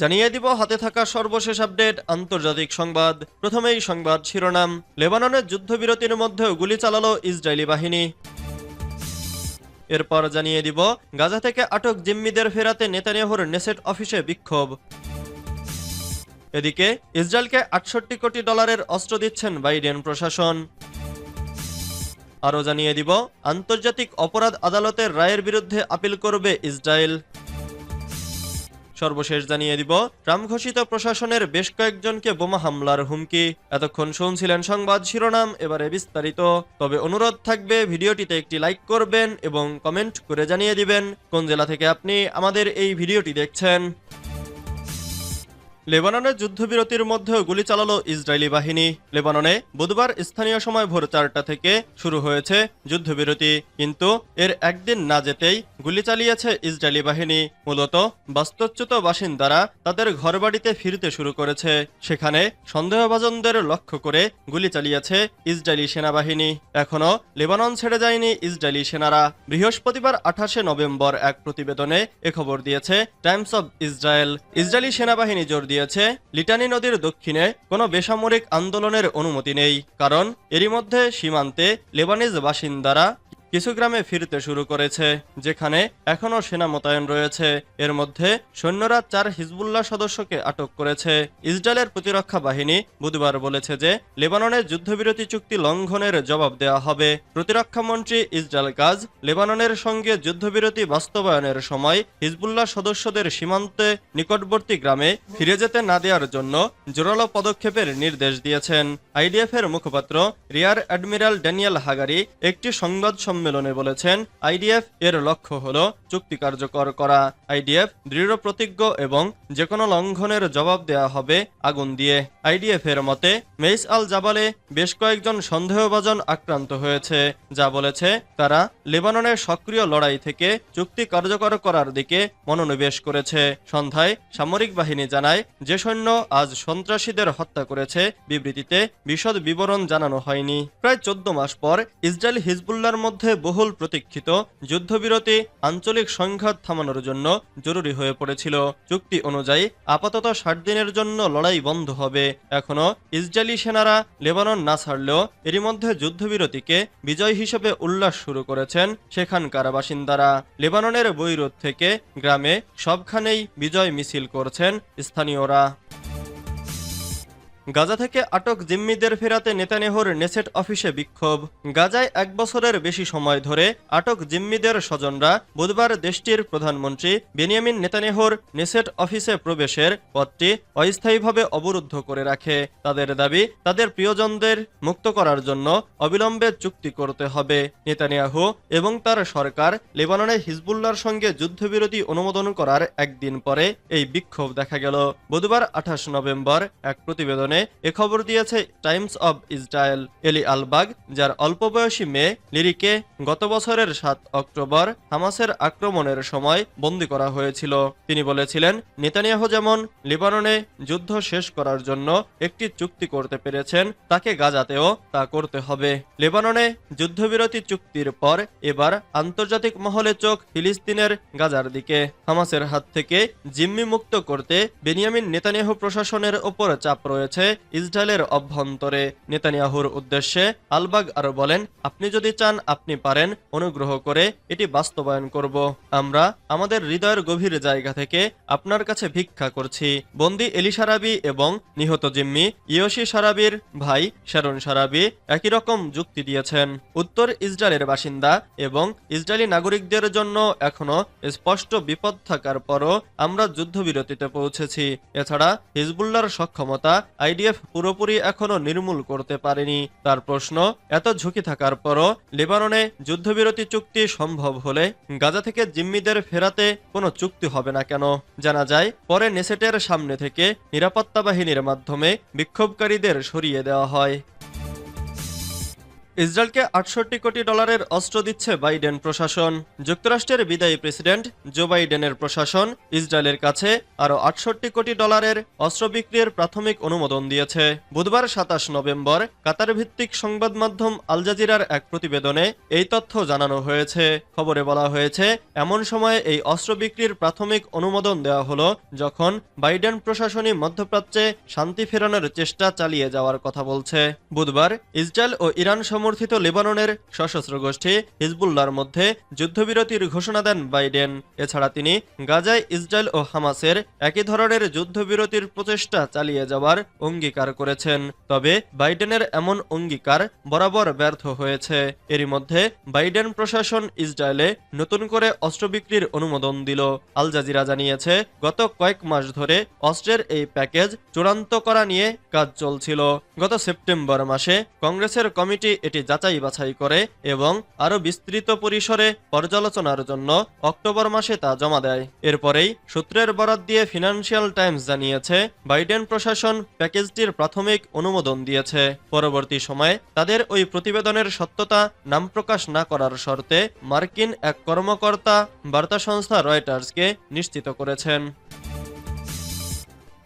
জানিয়ে দিব, হাতে থাকা সর্বশেষ আপডেট, আন্তর্জাতিক সংবাদ। প্রথমেই সংবাদ শিরোনাম লেবাননের যুদ্ধবিরতির মধ্যেও গুলি চালালো ইসরায়েলি বাহিনী। এরপর জানিয়ে দিব, গাজা থেকে আটক জিম্মিদের ফেরাতে নেতানিয়াহুর নেসেট অফিসে বিক্ষোভ। এদিকে, ইসরায়েলকে আটষট্টি কোটি ডলারের অস্ত্র দিচ্ছেন বাইডেন প্রশাসন। আরও জানিয়ে দিব, আন্তর্জাতিক অপরাধ আদালতের রায়ের বিরুদ্ধে আপিল করবে ইসরায়েল। সর্বশেষ জানিয়ে দিব, রামঘোষিত ঘোষিত প্রশাসনের বেশ কয়েকজনকে বোমা হামলার হুমকি। এতক্ষণ শুনছিলেন সংবাদ শিরোনাম, এবারে বিস্তারিত। তবে অনুরোধ থাকবে, ভিডিওটিতে একটি লাইক করবেন এবং কমেন্ট করে জানিয়ে দিবেন। কোন জেলা থেকে আপনি আমাদের এই ভিডিওটি দেখছেন? লেবাননের যুদ্ধবিরতির মধ্যেও গুলি চালালো ইসরায়েলি বাহিনী। লেবাননে বুধবার স্থানীয় সময় ভোর চারটা থেকে শুরু হয়েছে যুদ্ধবিরতি। কিন্তু এর একদিন না যেতেই গুলি চালিয়েছে ইসরায়েলি বাহিনী। মূলত বাস্তুচ্যুত বাসিন্দারা তাদের ঘরবাড়িতে ফিরতে শুরু করেছে। সেখানে সন্দেহভাজনদের লক্ষ্য করে গুলি চালিয়েছে ইসরায়েলি সেনাবাহিনী। এখনও লেবানন ছেড়ে যায়নি ইসরায়েলি সেনারা। বৃহস্পতিবার আঠাশে নভেম্বর এক প্রতিবেদনে খবর দিয়েছে টাইমস অব ইসরায়েল। ইসরায়েলি সেনাবাহিনী জোর দিয়েছে, লিটানি নদীর দক্ষিণে কোনো বেসামরিক আন্দোলনের অনুমতি নেই, কারণ এরই মধ্যে সীমান্তে লেবানিজ বাসিন্দারা কিছু গ্রামে ফিরতে শুরু করেছে, যেখানে এখনও সেনা মোতায়েন রয়েছে। এর মধ্যে সৈন্যরা চার হিজবুল্লাহ সদস্যকে আটক করেছে। ইসরায়েলের প্রতিরক্ষা বাহিনী বুধবার বলেছে যে লেবাননের যুদ্ধবিরতি চুক্তি লঙ্ঘনের জবাব দেওয়া হবে। প্রতিরক্ষা মন্ত্রী ইসরায়েল কাজ লেবাননের সঙ্গে যুদ্ধবিরতি বাস্তবায়নের সময় হিজবুল্লাহ সদস্যদের সীমান্তে নিকটবর্তী গ্রামে ফিরে যেতে না দেওয়ার জন্য জোরালো পদক্ষেপের নির্দেশ দিয়েছেন। আইডিএফ এর মুখপাত্র রিয়ার অ্যাডমিরাল ড্যানিয়েল হাগারি একটি সংবাদ সম্মেলনে বলেছেন আইডিএফ এর লক্ষ্য হল চুক্তি কার্যকর করা। আইডিএফ দৃঢ় প্রতিজ্ঞ এবং যে কোনো লঙ্ঘনের জবাব দেওয়া হবে আগুন দিয়ে। আইডিএফ এর মতে, মেইস আল জাবালে বেশ কয়েকজন সন্দেহভাজন আক্রান্ত হয়েছে, যা বলেছে তারা লেবাননের সক্রিয় লড়াই থেকে চুক্তি কার্যকর করার দিকে মনোনিবেশ করেছে। সন্ধ্যায় সামরিক বাহিনী জানায়, যে সৈন্য আজ সন্ত্রাসীদের হত্যা করেছে, বিবৃতিতে বিশদ বিবরণ জানানো হয়নি। প্রায় চোদ্দ মাস পর ইসরায়েল হিজবুল্লার মধ্যে বহুল প্রতীক্ষিত যুদ্ধবিরতি আঞ্চলিক সংঘাত থামানোর জন্য জরুরি হয়ে পড়েছিল। চুক্তি অনুযায়ী আপাতত ষাট দিনের জন্য লড়াই বন্ধ হবে। এখনও ইসরায়েলি সেনারা লেবানন না ছাড়লেও এরই মধ্যে যুদ্ধবিরতিকে বিজয় হিসেবে উল্লাস শুরু করেছেন সেখানকার বাসিন্দারা। লেবাননের বৈরুত থেকে গ্রামে সবখানেই বিজয় মিছিল করছেন স্থানীয়রা। গাজা থেকে আটক জিম্মিদের ফেরাতে নেতানেহর নেসেট অফিসে বিক্ষোভ। গাজায় এক বছরের বেশি সময় ধরে আটক জিম্মিদের স্বজনরা বুধবার দেশটির প্রধানমন্ত্রী বেনিয়ামিন নেতানেহর নেসেট অফিসে প্রবেশের পথটি অস্থায়ীভাবে অবরুদ্ধ করে রাখে। তাদের দাবি, তাদের প্রিয়জনদের মুক্ত করার জন্য অবিলম্বে চুক্তি করতে হবে। নেতানিয়াহু এবং তার সরকার লেবাননে হিজবুল্লার সঙ্গে যুদ্ধবিরতি অনুমোদন করার একদিন পরে এই বিক্ষোভ দেখা গেল। বুধবার আঠাশ নভেম্বর এক প্রতিবেদনে এ খবর দিয়েছে টাইমস অব ইসরায়েল এলি আলবাগ, যার অল্প বয়সী মেয়ে লিরিকে গত বছরের সাত অক্টোবর হামাসের আক্রমণের সময় বন্দী করা হয়েছিল। তিনি বলেছিলেন, নেতানিয়াহু যেমন লিবাননে যুদ্ধ শেষ করার জন্য একটি চুক্তি করতে পেরেছেন, তাকে গাজাতেও তা করতে হবে। লেবাননে যুদ্ধবিরতি চুক্তির পর এবার আন্তর্জাতিক মহলে চোখ ফিলিস্তিনের গাজার দিকে। হামাসের হাত থেকে জিম্মি মুক্ত করতে বেনিয়ামিন নেতানিয়াহু প্রশাসনের ওপর চাপ রয়েছে। ইসরায়েলের অভ্যন্তরে নেতানিয়াহুর উদ্দেশ্যে আলবাগ আরও বলেন, আপনি যদি চান, আপনি পারেন। অনুগ্রহ করে এটি বাস্তবায়ন করব। আমরা আমাদের হৃদয়ের গভীর জায়গা থেকে আপনার কাছে ভিক্ষা করছি। বন্দি এলি সারাবি এবং নিহত জিম্মি ইয়সি সারাবির ভাই শারন সারাবি একই রকম যুক্তি দিয়েছেন। উত্তর ইসরায়েলের বাসিন্দা এবং ইসরায়েলি নাগরিকদের জন্য এখনও স্পষ্ট বিপদ থাকার পরও আমরা যুদ্ধবিরতিতে পৌঁছেছি। এছাড়া হিজবুল্লার সক্ষমতা আইডিএফ পুরোপুরি এখনও নির্মূল করতে পারেনি। তার প্রশ্ন, এত ঝুঁকি থাকার পরও লেবাননে যুদ্ধবিরতি চুক্তি সম্ভব হলে গাজা থেকে জিম্মিদের ফেরাতে কোনো চুক্তি হবে না কেন? জানা যায়, পরে নেসেটের সামনে থেকে নিরাপত্তা বাহিনীর মাধ্যমে বিক্ষোভকারীদের সরিয়ে দেওয়া হয়। ইসরায়েলকে আটষট্টি কোটি ডলারের অস্ত্র দিচ্ছে বাইডেন প্রশাসন। যুক্তরাষ্ট্রের বিদায়ী প্রেসিডেন্ট জো বাইডেনের প্রশাসন ইসরায়েলের কাছে আরও আটষট্টি কোটি ডলারের অস্ত্র বিক্রির প্রাথমিক অনুমোদন দিয়েছে। বুধবার সাতাশ নভেম্বর কাতার ভিত্তিক সংবাদ মাধ্যম আল জাজিরার এক প্রতিবেদনে এই তথ্য জানানো হয়েছে। খবরে বলা হয়েছে, এমন সময়ে এই অস্ত্র বিক্রির প্রাথমিক অনুমোদন দেওয়া হলো যখন বাইডেন প্রশাসনই মধ্যপ্রাচ্যে শান্তি ফেরানোর চেষ্টা চালিয়ে যাওয়ার কথা বলছে। বুধবার ইসরায়েল ও ইরান সমর্থিত লেবাননের সশস্ত্র গোষ্ঠী হিজবুল্লার মধ্যে যুদ্ধবিরতির ঘোষণা দেন বাইডেন। এছাড়া তিনি গাজায় ইসরায়েল ও হামাসের একই ধরনের যুদ্ধবিরতির প্রচেষ্টা চালিয়ে যাওয়ার অঙ্গীকার করেছেন। তবে বাইডেনের এমন অঙ্গীকার বরাবর ব্যর্থ হয়েছে। এরই মধ্যে বাইডেন প্রশাসন ইসরায়েলে নতুন করে অস্ত্র বিক্রির অনুমোদন দিল। আল জাজিরা জানিয়েছে, গত কয়েক মাস ধরে অস্ত্রের এই প্যাকেজ চূড়ান্ত করা নিয়ে কাজ চলছিল। গত সেপ্টেম্বর মাসে কংগ্রেসের কমিটি এটি যাচাই বাছাই করে এবং আরও বিস্তৃত পরিসরে পর্যালোচনার জন্য অক্টোবর মাসে তা জমা দেয়। এরপরেই সূত্রের বরাত দিয়ে ফিনান্সিয়াল টাইমস জানিয়েছে, বাইডেন প্রশাসন প্যাকেজটির প্রাথমিক অনুমোদন দিয়েছে। পরবর্তী সময়ে তাদের ওই প্রতিবেদনের সত্যতা নাম প্রকাশ না করার শর্তে মার্কিন এক কর্মকর্তা বার্তা সংস্থা রয়টার্সকে নিশ্চিত করেছেন।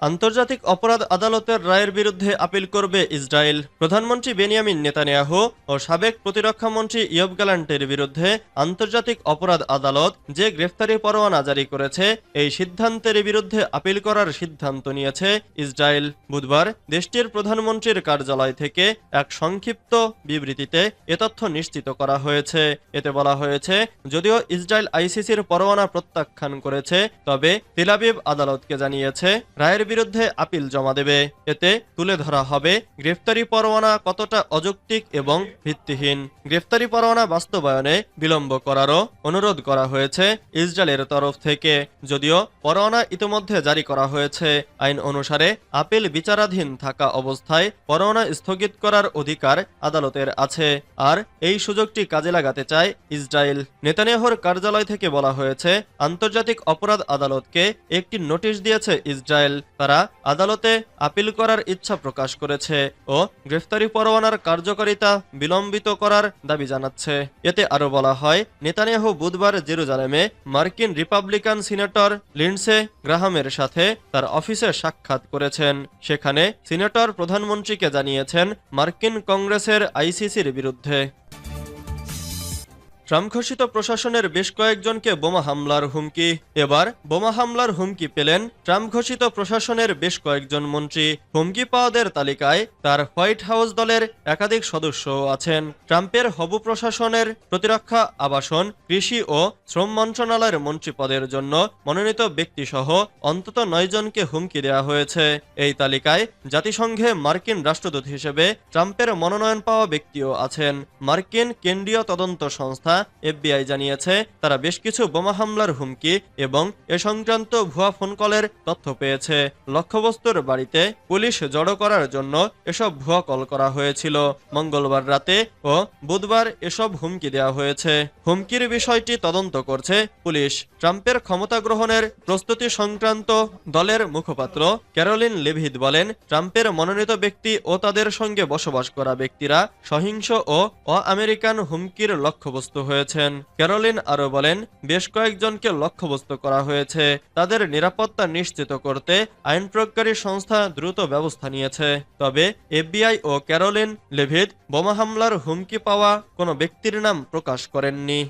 আন্তর্জাতিক অপরাধ আদালতের রায়ের বিরুদ্ধে আপিল করবে ইসরায়েল। প্রধানমন্ত্রী বেনিয়ামিন নেতানিয়াহু ও সাবেক প্রতিরক্ষা মন্ত্রী ইয়ব গ্যালান্টের বিরুদ্ধে আন্তর্জাতিক অপরাধ আদালত যে গ্রেফতারি পরোয়ানা জারি করেছে, এই সিদ্ধান্তের বিরুদ্ধে আপিল করার সিদ্ধান্ত নিয়েছে ইসরায়েল। বুধবার দেশটির প্রধানমন্ত্রীর কার্যালয় থেকে এক সংক্ষিপ্ত বিবৃতিতে এ তথ্য নিশ্চিত করা হয়েছে। এতে বলা হয়েছে, যদিও ইসরায়েল আইসিসির পরোয়ানা প্রত্যাখ্যান করেছে, তবে তেলাবিব আদালতকে জানিয়েছে, রায়ের বিরুদ্ধে আপিল জমা দেবে। এতে তুলে ধরা হবে গ্রেফতারি পরোয়ানা কতটা অযৌক্তিক এবং ভিত্তিহীন। গ্রেফতারি পরোয়ানা বাস্তবায়নে বিলম্ব করারও অনুরোধ করা হয়েছে ইসরায়েলের তরফ থেকে। যদিও পরোয়ানা ইতিমধ্যে জারি করা হয়েছে। আইন অনুসারে আপিল বিচারাধীন থাকা অবস্থায় পরোয়ানা স্থগিত করার অধিকার আদালতের আছে। আর এই সুযোগটি কাজে লাগাতে চায় ইসরায়েল। নেতানিয়াহুর কার্যালয় থেকে বলা হয়েছে, আন্তর্জাতিক অপরাধ আদালতকে একটি নোটিশ দিয়েছে ইসরায়েল। তারা আদালতে আপিল করার ইচ্ছা প্রকাশ করেছে ও গ্রেফতারি পরোয়ানার কার্যকারিতা বিলম্বিত করার দাবি জানাচ্ছে। এতে আরও বলা হয়, নেতানিয়াহু বুধবার জেরুজালেমে মার্কিন রিপাবলিকান সিনেটর লিন্ডসে গ্রাহামের সাথে তার অফিসে সাক্ষাৎ করেছেন। সেখানে সিনেটর প্রধানমন্ত্রীকে জানিয়েছেন, মার্কিন কংগ্রেসের আইসিসির বিরুদ্ধে। ট্রাম্প ঘোষিত প্রশাসনের বেশ কয়েকজনকে বোমা হামলার হুমকি। এবার বোমা হামলার হুমকি পেলেন ট্রাম্প ঘোষিত প্রশাসনের বেশ কয়েকজন মন্ত্রী। হুমকি পাওয়াদের তালিকায় তার হোয়াইট হাউস দলের একাধিক সদস্যও আছেন। ট্রাম্পের হবু প্রশাসনের প্রতিরক্ষা আবাসন, কৃষি ও শ্রম মন্ত্রণালয়ের মন্ত্রী পদের জন্য মনোনীত ব্যক্তিসহ অন্তত নয় জনকে হুমকি দেওয়া হয়েছে। এই তালিকায় জাতিসংঘে মার্কিন রাষ্ট্রদূত হিসেবে ট্রাম্পের মনোনয়ন পাওয়া ব্যক্তিও আছেন। মার্কিন কেন্দ্রীয় তদন্ত সংস্থা এফবিআই জানিয়েছে, তারা বেশ কিছু বোমা হামলার হুমকি এবং এ সংক্রান্ত ভুয়া ফোন কলের তথ্য পেয়েছে। লক্ষ্যবস্তুর বাড়িতে পুলিশ জড়ো করার জন্য এসব ভুয়া কল করা হয়েছিল। মঙ্গলবার রাতে ও বুধবার এসব হুমকি দেওয়া হয়েছে। হুমকির বিষয়টি তদন্ত করছে পুলিশ। ট্রাম্পের ক্ষমতা গ্রহণের প্রস্তুতি সংক্রান্ত দলের মুখপাত্র ক্যারোলিন লেভিদ বলেন, ট্রাম্পের মনোনীত ব্যক্তি ও তাদের সঙ্গে বসবাস করা ব্যক্তিরা সহিংস ও আমেরিকান হুমকির লক্ষ্যবস্তু হয়েছেন। ক্যারোলিন আরও বলেন, বেশ কয়েকজনকে লক্ষ্যবস্তু করা হয়েছে। তাদের নিরাপত্তা নিশ্চিত করতে আইন প্রয়োগকারী সংস্থা দ্রুত ব্যবস্থা নিয়েছে। তবে এফবিআই ও ক্যারোলিন লেভিদ বোমা হামলার হুমকি পাওয়া কোনো ব্যক্তির নাম প্রকাশ করেননি।